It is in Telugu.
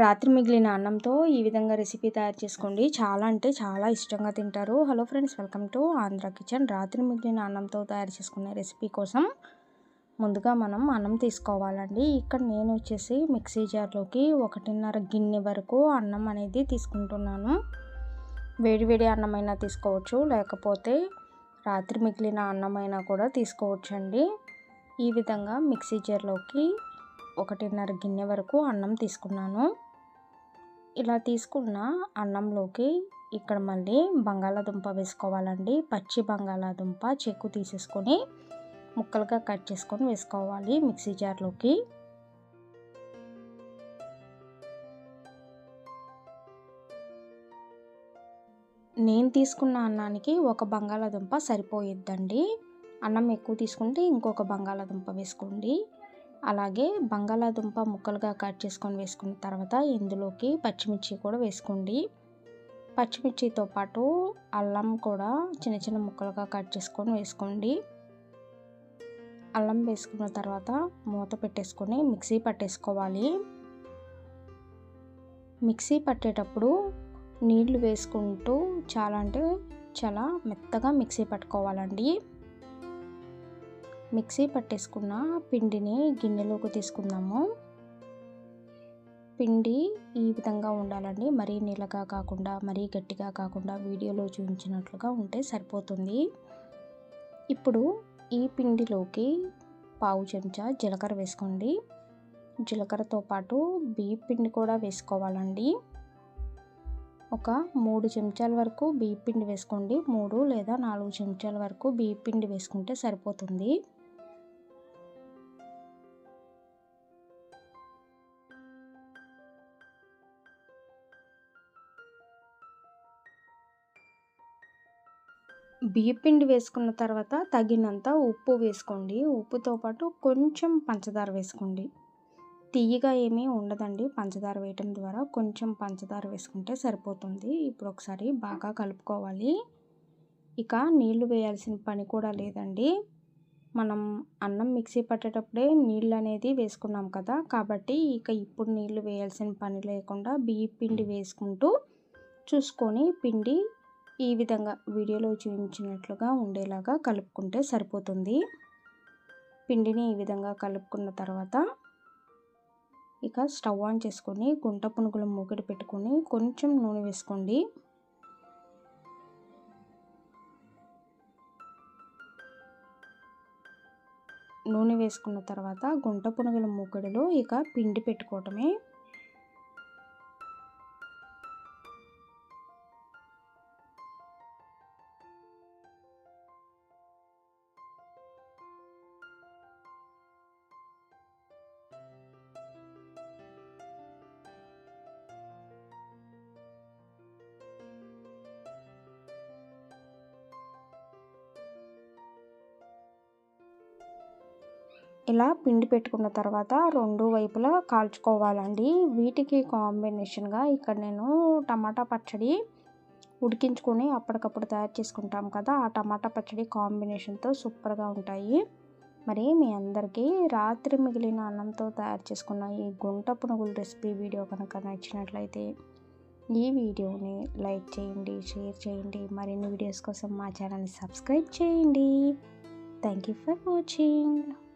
రాత్రి మిగిలిన అన్నంతో ఈ విధంగా రెసిపీ తయారు చేసుకోండి. చాలా అంటే చాలా ఇష్టంగా తింటారు. Hello friends welcome to Andhra kitchen. రాత్రి మిగిలిన అన్నంతో తయారు చేసుకునే రెసిపీ కోసం ముందుగా మనం అన్నం తీసుకోవాలండి. ఇక్కడ నేను వచ్చేసి మిక్సీ జార్లోకి ఒకటిన్నర గిన్నె వరకు అన్నం అనేది తీసుకుంటున్నాను. వేడివేడి అన్నమైనా తీసుకోవచ్చు లేకపోతే రాత్రి మిగిలిన అన్నమైనా కూడా తీసుకోవచ్చండి. ఈ విధంగా మిక్సీ జార్లోకి ఒకటిన్నర గిన్నె వరకు అన్నం తీసుకున్నాను. ఇలా తీసుకున్న అన్నంలోకి ఇక్కడ మళ్ళీ బంగాళాదుంప వేసుకోవాలండి. పచ్చి బంగాళాదుంప చెక్కు తీసేసుకొని ముక్కలుగా కట్ చేసుకొని వేసుకోవాలి మిక్సీ జార్లోకి. నేను తీసుకున్న అన్నానికి ఒక బంగాళాదుంప సరిపోయిద్దండి. అన్నం ఎక్కువ తీసుకుంటే ఇంకొక బంగాళాదుంప వేసుకోండి. అలాగే బంగాళాదుంప ముక్కలుగా కట్ చేసుకొని వేసుకున్న తర్వాత ఇందులోకి పచ్చిమిర్చి కూడా వేసుకోండి. పచ్చిమిర్చితో పాటు అల్లం కూడా చిన్న చిన్న ముక్కలుగా కట్ చేసుకొని వేసుకోండి. అల్లం వేసుకున్న తర్వాత మూత పెట్టేసుకొని మిక్సీ పట్టేసుకోవాలి. మిక్సీ పట్టేటప్పుడు నీళ్ళు వేసుకుంటూ చాలా అంటే చాలా మెత్తగా మిక్సీ పట్టుకోవాలండి. మిక్సీ పట్టేసుకున్న పిండిని గిన్నెలోకి తీసుకుందాము. పిండి ఈ విధంగా ఉండాలండి. మరీ నీళ్ళగా కాకుండా మరీ గట్టిగా కాకుండా వీడియోలో చూపించినట్లుగా ఉంటే సరిపోతుంది. ఇప్పుడు ఈ పిండిలోకి పావు చెంచా జీలకర్ర వేసుకోండి. జీలకర్రతో పాటు బియ్య పిండి కూడా వేసుకోవాలండి. ఒక మూడు చెంచాల వరకు బియ్య పిండి వేసుకోండి. మూడు లేదా నాలుగు చెంచాల వరకు బియ్య పిండి వేసుకుంటే సరిపోతుంది. బియ్యపిండి వేసుకున్న తర్వాత తగినంత ఉప్పు వేసుకోండి. ఉప్పుతో పాటు కొంచెం పంచదార వేసుకోండి. తీయగా ఏమీ ఉండదండి. పంచదార వేయటం ద్వారా కొంచెం పంచదార వేసుకుంటే సరిపోతుంది. ఇప్పుడు ఒకసారి బాగా కలుపుకోవాలి. ఇక నీళ్ళు వేయాల్సిన పని కూడా లేదండి. మనం అన్నం మిక్సీ పట్టేటప్పుడే నీళ్ళు అనేది వేసుకున్నాం కదా. కాబట్టి ఇక ఇప్పుడు నీళ్ళు వేయాల్సిన పని లేకుండా బియ్య పిండి వేసుకుంటూ చూసుకొని పిండి ఈ విధంగా వీడియోలో చూపించినట్లుగా ఉండేలాగా కలుపుకుంటే సరిపోతుంది. పిండిని ఈ విధంగా కలుపుకున్న తర్వాత ఇక స్టవ్ ఆన్ చేసుకొని గుంట పునుగుల మూకిడి పెట్టుకొని కొంచెం నూనె వేసుకోండి. నూనె వేసుకున్న తర్వాత గుంట పునుగుల మూకిడిలో ఇక పిండి పెట్టుకోవటమే ఇలా పిండి పెట్టుకున్న తర్వాత రెండు వైపులా కాల్చుకోవాలండి. వీటికి కాంబినేషన్గా ఇక్కడ నేను టమాటా పచ్చడి ఉడికించుకొని అప్పటికప్పుడు తయారు చేసుకుంటాం కదా ఆ టమాటా పచ్చడి కాంబినేషన్తో సూపర్గా ఉంటాయి. మరి మీ అందరికీ రాత్రి మిగిలిన అన్నంతో తయారు చేసుకున్న ఈ గుంట పునుగుల రెసిపీ వీడియో కనుక నచ్చినట్లయితే ఈ వీడియోని లైక్ చేయండి షేర్ చేయండి మరిన్ని వీడియోస్ కోసం మా ఛానల్ని సబ్స్క్రైబ్ చేయండి. Thank you for watching